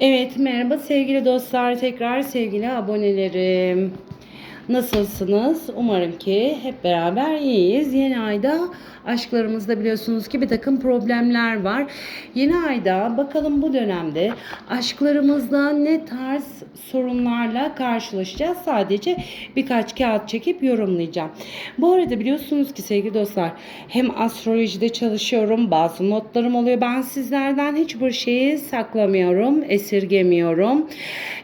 Evet, merhaba sevgili dostlar, tekrar sevgili abonelerim. Nasılsınız? Umarım ki hep beraber iyiyiz. Yeni ayda aşklarımızda biliyorsunuz ki bir takım problemler var. Yeni ayda bakalım bu dönemde aşklarımızda ne tarz sorunlarla karşılaşacağız. Sadece birkaç kağıt çekip yorumlayacağım. Bu arada biliyorsunuz ki sevgili dostlar hem astrolojide çalışıyorum. Bazı notlarım oluyor. Ben sizlerden hiçbir şeyi saklamıyorum, esirgemiyorum.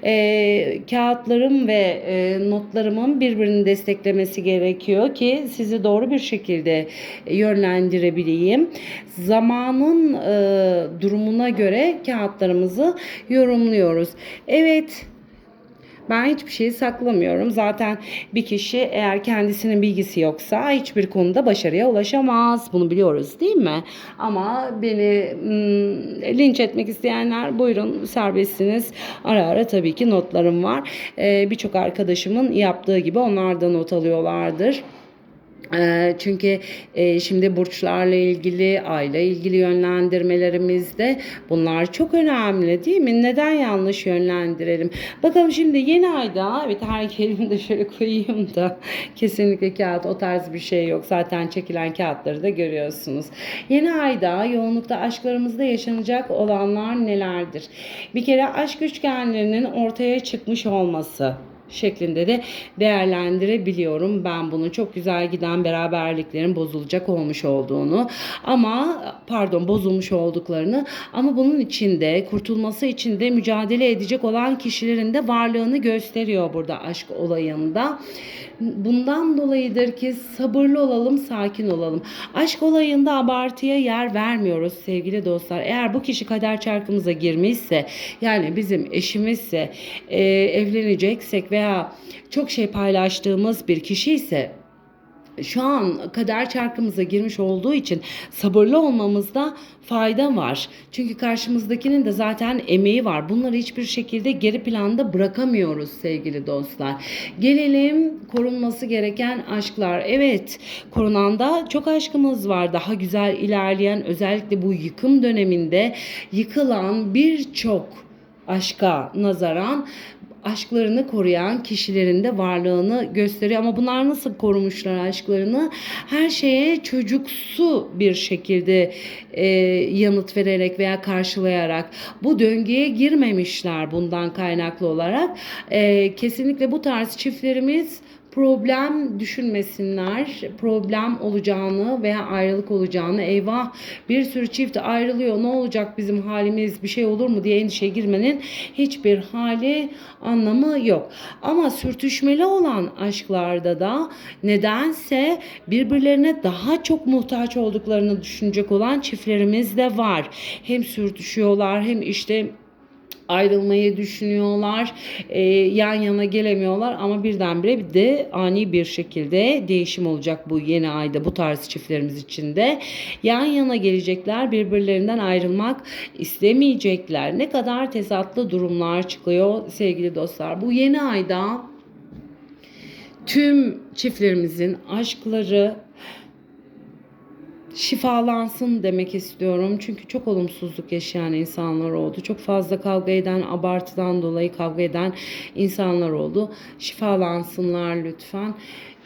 Ee, kağıtlarım ve e, notlarımın birbirini desteklemesi gerekiyor ki sizi doğru bir şekilde yönlendirebileyim. Zamanın e, durumuna göre kağıtlarımızı yorumluyoruz. Evet, ben hiçbir şeyi saklamıyorum. Zaten bir kişi eğer kendisinin bilgisi yoksa hiçbir konuda başarıya ulaşamaz. Bunu biliyoruz değil mi? Ama beni hmm, linç etmek isteyenler buyurun serbestsiniz. Ara ara tabii ki notlarım var. Ee, Birçok arkadaşımın yaptığı gibi onlar da not alıyorlardır. Ee, Çünkü e, şimdi burçlarla ilgili, ayla ilgili yönlendirmelerimizde bunlar çok önemli değil mi? Neden yanlış yönlendirelim? Bakalım şimdi yeni ayda, evet her kelimi de şöyle koyayım da kesinlikle kağıt o tarz bir şey yok. Zaten çekilen kağıtları da görüyorsunuz. Yeni ayda yoğunlukta aşklarımızda yaşanacak olanlar nelerdir? Bir kere aşk üçgenlerinin ortaya çıkmış olması şeklinde de değerlendirebiliyorum ben bunu. Çok güzel giden beraberliklerin bozulacak olmuş olduğunu ama pardon bozulmuş olduklarını ama bunun içinde kurtulması için de mücadele edecek olan kişilerin de varlığını gösteriyor burada aşk olayında. Bundan dolayıdır ki sabırlı olalım, sakin olalım. Aşk olayında abartıya yer vermiyoruz sevgili dostlar. Eğer bu kişi kader çarkımıza girmişse, yani bizim eşimizse, e, evleneceksek veya çok şey paylaştığımız bir kişi ise şu an kader çarkımıza girmiş olduğu için sabırlı olmamızda fayda var. Çünkü karşımızdakinin de zaten emeği var. Bunları hiçbir şekilde geri planda bırakamıyoruz sevgili dostlar. Gelelim korunması gereken aşklar. Evet, korunanda çok aşkımız var. Daha güzel ilerleyen özellikle bu yıkım döneminde yıkılan birçok aşka nazaran aşklarını koruyan kişilerin de varlığını gösteriyor. Ama bunlar nasıl korumuşlar aşklarını? Her şeye çocuksu bir şekilde e, yanıt vererek veya karşılayarak bu döngüye girmemişler bundan kaynaklı olarak. E, kesinlikle bu tarz çiftlerimiz problem düşünmesinler. Problem olacağını veya ayrılık olacağını eyvah bir sürü çift ayrılıyor ne olacak bizim halimiz bir şey olur mu diye endişeye girmenin hiçbir hali anlamı yok. Ama sürtüşmeli olan aşklarda da nedense birbirlerine daha çok muhtaç olduklarını düşünecek olan çiftlerimiz de var. Hem sürtüşüyorlar hem işte ayrılmayı düşünüyorlar. E, yan yana gelemiyorlar ama birdenbire bir de ani bir şekilde değişim olacak bu yeni ayda bu tarz çiftlerimiz için de. Yan yana gelecekler birbirlerinden ayrılmak istemeyecekler. Ne kadar tezatlı durumlar çıkıyor sevgili dostlar. Bu yeni ayda tüm çiftlerimizin aşkları şifalansın demek istiyorum. Çünkü çok olumsuzluk yaşayan insanlar oldu. Çok fazla kavga eden, abartıdan dolayı kavga eden insanlar oldu. Şifalansınlar lütfen.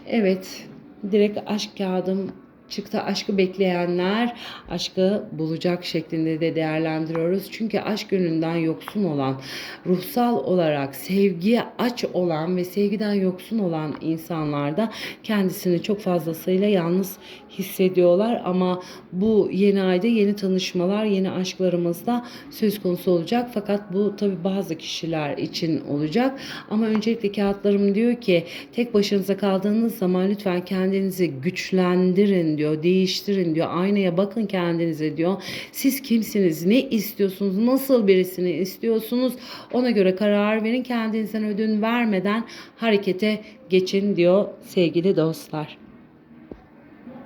Evet, direkt aşk kağıdım çıktı aşkı bekleyenler aşkı bulacak şeklinde de değerlendiriyoruz. Çünkü aşk yönünden yoksun olan, ruhsal olarak sevgiye aç olan ve sevgiden yoksun olan insanlar da kendisini çok fazlasıyla yalnız hissediyorlar ama bu yeni ayda yeni tanışmalar, yeni aşklarımız da söz konusu olacak. Fakat bu tabi bazı kişiler için olacak. Ama öncelikle kağıtlarım diyor ki tek başınıza kaldığınız zaman lütfen kendinizi güçlendirin diyor, değiştirin diyor. Aynaya bakın kendinize diyor. Siz kimsiniz? Ne istiyorsunuz? Nasıl birisini istiyorsunuz? Ona göre karar verin. Kendinizden ödün vermeden harekete geçin diyor sevgili dostlar.